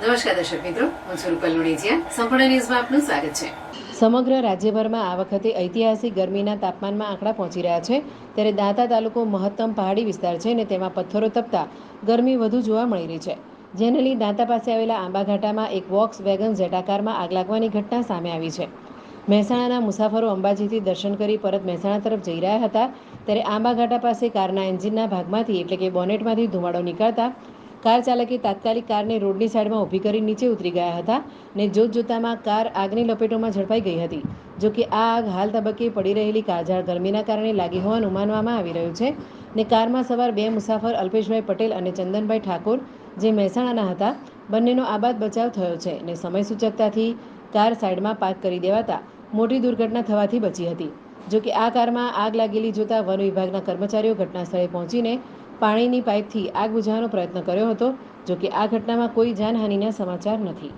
નમસ્કાર દર્શક મિત્રો, હું છું રૂપલ લુણીજીયા. સંપૂર્ણ ન્યૂઝમાં આપનું સ્વાગત છે. સમગ્ર રાજ્યભરમાં આ વખતે ઐતિહાસિક ગરમીના તાપમાનમાં આંકડા પહોંચી રહ્યા છે. ત્યારે દાંતા તાલુકો મહત્તમ પહાડી વિસ્તાર છે અને તેમાં પથ્થરો તપતા ગરમી વધુ જોવા મળી રહી છે. જેને લઈ દાંતા પાસે આવેલા આંબાઘાટામાં એક વોક્સ વેગન ઝેટાકારમાં આગ લાગવાની ઘટના સામે આવી છે. મહેસાણાના મુસાફરો અંબાજીથી દર્શન કરી પરત મહેસાણા તરફ જઈ રહ્યા હતા. ત્યારે આંબાઘાટા પાસે કારના એન્જિનના ભાગમાંથી એટલે કે બોનેટમાંથી ધુમાડો નીકળતા કાર ચાલકે તાત્કાલિક કારને રોડની સાઈડમાં ઊભી કરી નીચે ઉતરી ગયા હતા ને જોત જોતામાં કાર આગની લપેટોમાં ઝડપાઈ ગઈ હતી. જો કે આ આગ હાલ તબક્કે પડી રહેલી કાળઝાળ ગરમીના કારણે લાગી હોવાનું માનવામાં આવી રહ્યું છે ને કારમાં સવાર બે મુસાફર અલ્પેશભાઈ પટેલ અને ચંદનભાઈ ઠાકોર, જે મહેસાણાના હતા, બંનેનો આબાદ બચાવ થયો છે ને સમય સૂચકતાથી કાર સાઈડમાં પાર્ક કરી દેવાતા મોટી દુર્ઘટના થવાથી બચી હતી. જો કે આ કારમાં આગ લાગેલી જોતા વન વિભાગના કર્મચારીઓ ઘટના સ્થળે પહોંચીને પાણીની પાઇપથી આગ બુઝાવવાનો પ્રયત્ન કર્યો હતો જોકે આ ઘટનામાં કોઈ જાનહાનિના સમાચાર નથી.